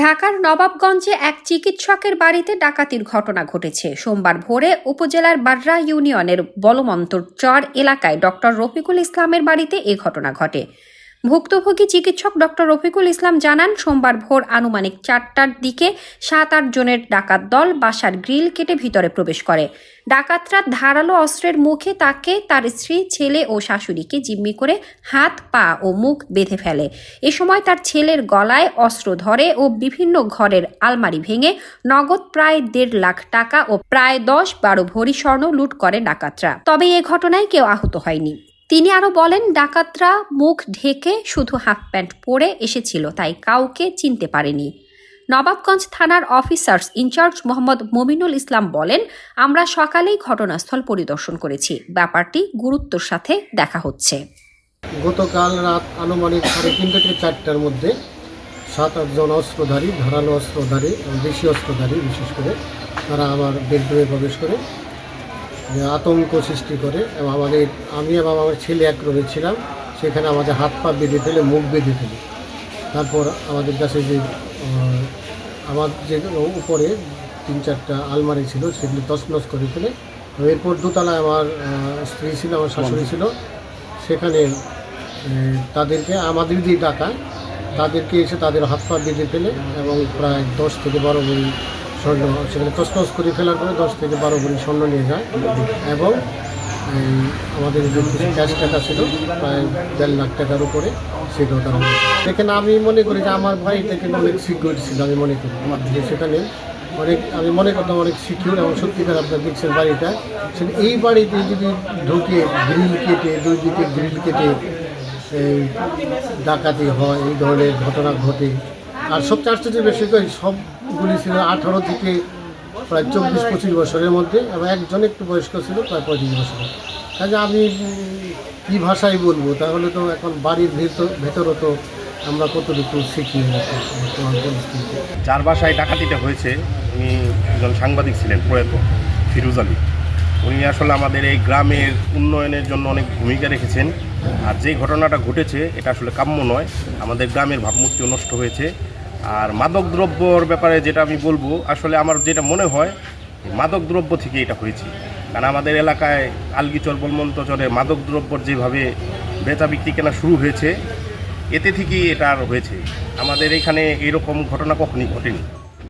ঢাকার নবাবগঞ্জে এক চিকিৎসকের বাড়িতে ডাকাতির ঘটনা ঘটেছে। সোমবার ভোরে উপজেলার বাড্রা ইউনিয়নের বলমন্তর চর এলাকায় ডক্টর রফিকুল ইসলামের বাড়িতে এ ঘটনা ঘটে। ভুক্তভোগী চিকিৎসক ডক্টর রফিকুল ইসলাম জানান, সোমবার ভোর আনুমানিক চারটার দিকে সাত আট জনের ডাকাত দল বাসার গ্রিল কেটে ভিতরে প্রবেশ করে। ডাকাতরা ধারালো অস্ত্রের মুখে তাকে, তার স্ত্রী, ছেলে ও শাশুড়িকে জিম্মি করে হাত, পা ও মুখ বেঁধে ফেলে। এ সময় তার ছেলের গলায় অস্ত্র ধরে ও বিভিন্ন ঘরের আলমারি ভেঙে নগদ প্রায় দেড় লাখ টাকা ও প্রায় দশ বারো ভরি স্বর্ণ লুট করে ডাকাতরা। তবে এ ঘটনায় কেউ আহত হয়নি। তিনি আরও বলেন, ডাকাতরা মুখ ঢেকে শুধু হাফ প্যান্ট পরে এসেছিল, তাই কাউকে চিনতে পারেনি। নবাবগঞ্জ থানার officers in charge Mohammad Mominul Islam বলেন, আমরা সকালেই ঘটনাস্থল পরিদর্শন করেছি। ব্যাপারটি গুরুত্বর সাথে দেখা হচ্ছে। গতকাল রাত আনুমানিক সাড়ে তিনটে থেকে চারটার মধ্যে সাত আটজন অস্ত্রধারী, ধারালো অস্ত্রধারী, দেশি অস্ত্রধারী বিশেষ করে, তারা আমার বেডরুমে প্রবেশ করে। আতঙ্ক সৃষ্টি করে এবং আমাদের, আমি এবং আমার ছেলে এক রুমে ছিলাম, সেখানে আমাদের হাত পা বেঁধে ফেলে, মুখ বেঁধে ফেলে। তারপর আমাদের কাছে যে আমার যে উপরে তিন চারটা আলমারি ছিল, সেগুলি তছনছ করে ফেলে। এরপর দোতলায় আমার স্ত্রী ছিল, আমার শাশুড়ি ছিল। সেখানে তাদেরকে, আমাদের দিয়ে ডাকা, তাদেরকে এসে তাদের হাত পা বেঁধে ফেলে এবং প্রায় দশ থেকে বারো ভরি স্বর্ণ সেখানে তছনছ করে ফেলার পরে দশ থেকে বারো ভরি স্বর্ণ নিয়ে যায়। এবং আমাদের যে ক্যাশ টাকা ছিল, প্রায় দেড় লাখ টাকার উপরে তারা সেখানে আমি মনে করি যে আমার ভাই থেকে অনেক সিকিউর ছিল, আমি মনে করি। যে সেখানে অনেক, আমি মনে করতাম অনেক সিকিউর এবং সত্যিকার আপনার দেখছেন বাড়িটা। সেটা এই বাড়িতে যদি ঢুকে গ্রিল কেটে দুই দিকে গ্রিল কেটে ডাকাতি হয়, এই ধরনের ঘটনা ঘটে আর সবচেয়ে আশ্চর্যের বিষয় কি, সবগুলি ছিল আঠারো থেকে প্রায় চব্বিশ পঁচিশ বছরের মধ্যে এবং একজন একটু বয়স্ক ছিল প্রায় পঁয়ত্রিশ বছর কাজে আমি কী ভাষায় বলব তাহলে তো এখন বাড়ির ভেতর ভেতরও তো আমরা কতটুকু শিখি যার বাসায় ডাকাতিটা হয়েছে উনি একজন সাংবাদিক ছিলেন প্রয়াত ফিরোজ আলী। উনি আসলে আমাদের এই গ্রামের উন্নয়নের জন্য অনেক ভূমিকা রেখেছেন। আর যে ঘটনাটা ঘটেছে এটা আসলে কাম্য নয়। আমাদের গ্রামের ভাবমূর্তিও নষ্ট হয়েছে। আর মাদক দ্রব্যর ব্যাপারে যেটা আমি বলব, আসলে আমার যেটা মনে হয় মাদক দ্রব্য থেকে এটা হয়েছে। কারণ আমাদের এলাকায় আলগিচর বলমন্তচরে মাদক দ্রব্যর যেভাবে বেচা বিক্রি কেনা শুরু হয়েছে, এতে থেকেই এটা আর হয়েছে। আমাদের এখানে এরকম ঘটনা কখনই ঘটেনি।